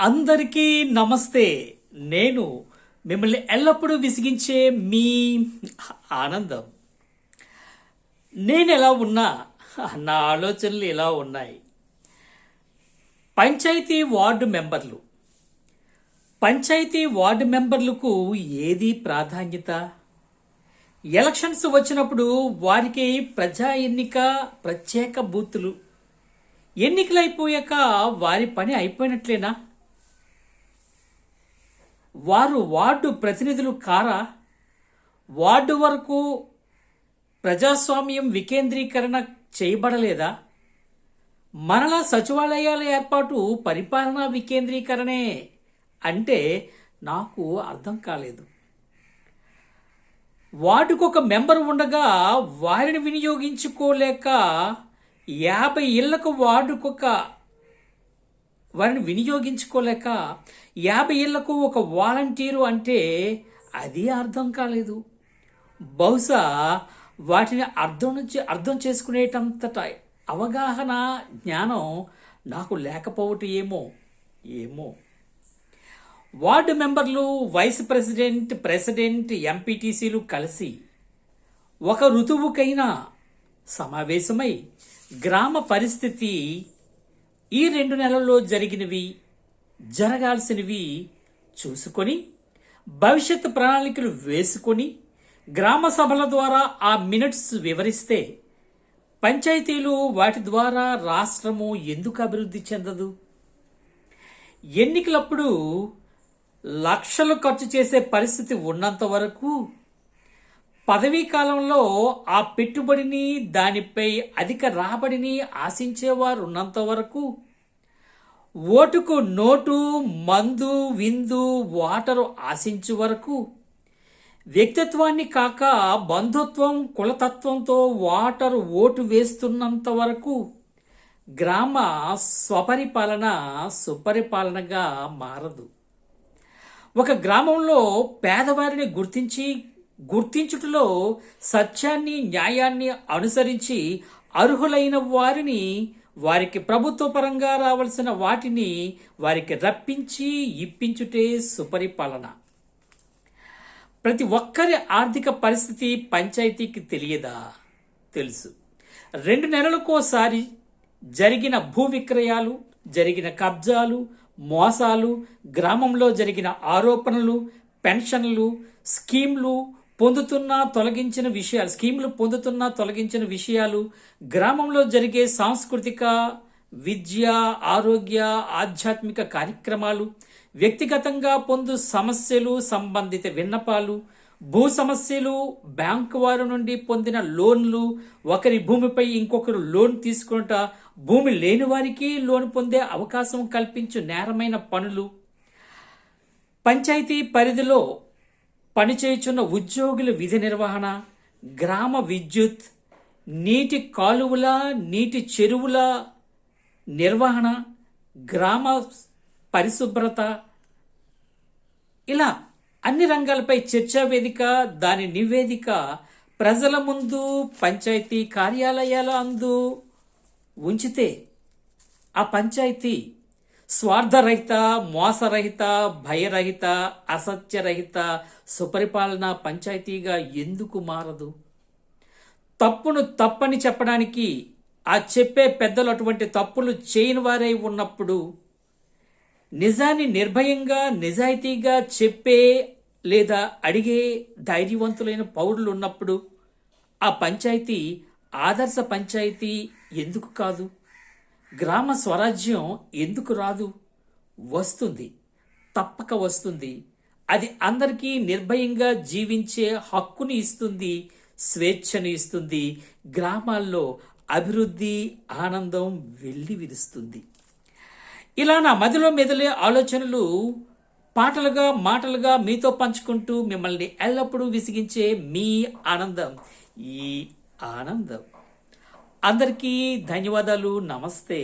అందరికీ నమస్తే. నేను మిమ్మల్ని ఎల్లప్పుడూ విసిగించే మీ ఆనందం. నేను ఎలా ఉన్నా నా ఆలోచనలు ఇలా ఉన్నాయి? పంచాయతీ వార్డు మెంబర్లు. పంచాయతీ వార్డు మెంబర్లకు ఏది ప్రాధాన్యత? ఎలక్షన్స్ వచ్చినప్పుడు వారికి ప్రజా ఎన్నిక ప్రత్యేక బూతులు. ఎన్నికలు అయిపోయాక వారి పని అయిపోయినట్లేనా? వారు వార్డు ప్రతినిధులు కారా? వార్డు వరకు ప్రజాస్వామ్యం వికేంద్రీకరణ చేయబడలేదా? మనలా సచివాలయాల ఏర్పాటు పరిపాలనా వికేంద్రీకరణే అంటే నాకు అర్థం కాలేదు. వార్డుకు ఒక మెంబర్ ఉండగా వారిని వినియోగించుకోలేక యాభై ఇళ్ళకు వార్డుకొక వారిని వినియోగించుకోలేక యాభై ఏళ్ళకు ఒక వాలంటీరు అంటే అది అర్థం కాలేదు. బహుశా వాటిని అర్థం నుంచి అర్థం చేసుకునేటంతట అవగాహన జ్ఞానం నాకు లేకపోవటం ఏమో ఏమో. వార్డు మెంబర్లు వైస్ ప్రెసిడెంట్ ప్రెసిడెంట్ ఎంపీటీసీలు కలిసి ఒక ఋతువుకైనా సమావేశమై గ్రామ పరిస్థితి ఈ రెండు నెలల్లో జరిగినవి జరగాల్సినవి చూసుకొని భవిష్యత్ ప్రణాళికలు వేసుకొని గ్రామ సభల ద్వారా ఆ మినిట్స్ వివరిస్తే పంచాయతీలు వాటి ద్వారా రాష్ట్రము ఎందుకు అభివృద్ధి చెందదు? ఎన్నికలప్పుడు లక్షలు ఖర్చు చేసే పరిస్థితి ఉన్నంత వరకు పదవీ కాలంలో ఆ పెట్టుబడిని దానిపై అధిక రాబడిని ఆశించేవారు ఉన్నంత వరకు ఓటుకు నోటు మందు విందు వాటరు ఆశించే వరకు వ్యక్తిత్వాన్ని కాక బంధుత్వం కులతత్వంతో వాటరు ఓటు వేస్తున్నంత వరకు గ్రామ స్వపరిపాలన సుపరిపాలనగా మారదు. ఒక గ్రామంలో పేదవారిని గుర్తించి గుర్తించుటలో సత్యాన్ని న్యాయాన్ని అనుసరించి అర్హులైన వారిని వారికి ప్రభుత్వ పరంగా రావాల్సిన వాటిని వారికి రప్పించి ఇప్పించుటే సుపరిపాలన. ప్రతి ఒక్కరి ఆర్థిక పరిస్థితి పంచాయతీకి తెలియదా? తెలుసు. రెండు నెలలకోసారి జరిగిన భూ విక్రయాలు జరిగిన కబ్జాలు మోసాలు గ్రామంలో జరిగిన ఆరోపణలు పెన్షన్లు స్కీమ్లు పొందుతున్న తొలగించిన విషయాలు స్కీములు పొందుతున్న తొలగించిన విషయాలు గ్రామంలో జరిగే సాంస్కృతిక విద్య ఆరోగ్య ఆధ్యాత్మిక కార్యక్రమాలు వ్యక్తిగతంగా పొందు సమస్యలు సంబంధిత విన్నపాలు భూ సమస్యలు బ్యాంకు వారి నుండి పొందిన లోన్లు ఒకరి భూమిపై ఇంకొకరు లోన్ తీసుకుంట భూమి లేని వారికి లోన్ పొందే అవకాశం కల్పించు నేరమైన పనులు. పంచాయతీ పరిధిలో పనిచేయుచున్న ఉద్యోగుల విధి నిర్వహణ గ్రామ విద్యుత్ నీటి కాలువల నీటి చెరువుల నిర్వహణ గ్రామ పరిశుభ్రత ఇలా అన్ని రంగాలపై చర్చా వేదిక దాని నివేదిక ప్రజల ముందు పంచాయతీ కార్యాలయాల అందు ఉంచితే ఆ పంచాయతీ స్వార్థరహిత మోసరహిత భయరహిత అసత్యరహిత సుపరిపాలన పంచాయతీగా ఎందుకు మారదు? తప్పును తప్పని చెప్పడానికి ఆ చెప్పే పెద్దలు అటువంటి తప్పులు చేయని వారై ఉన్నప్పుడు నిజాన్ని నిర్భయంగా నిజాయితీగా చెప్పే లేదా అడిగే ధైర్యవంతులైన పౌరులు ఉన్నప్పుడు ఆ పంచాయతీ ఆదర్శ పంచాయతీ ఎందుకు కాదు? గ్రామ స్వరాజ్యం ఎందుకు రాదు? వస్తుంది. తప్పక వస్తుంది. అది అందరికీ నిర్భయంగా జీవించే హక్కుని ఇస్తుంది స్వేచ్ఛను ఇస్తుంది. గ్రామాల్లో అభివృద్ధి ఆనందం వెళ్ళి విరుస్తుంది. ఇలా నా మదిలో మెదిలే ఆలోచనలు పాటలుగా మాటలుగా మీతో పంచుకుంటూ మిమ్మల్ని ఎల్లప్పుడూ విసిగించే మీ ఆనందం. ఈ ఆనందం. అందరికీ ధన్యవాదాలు. నమస్తే.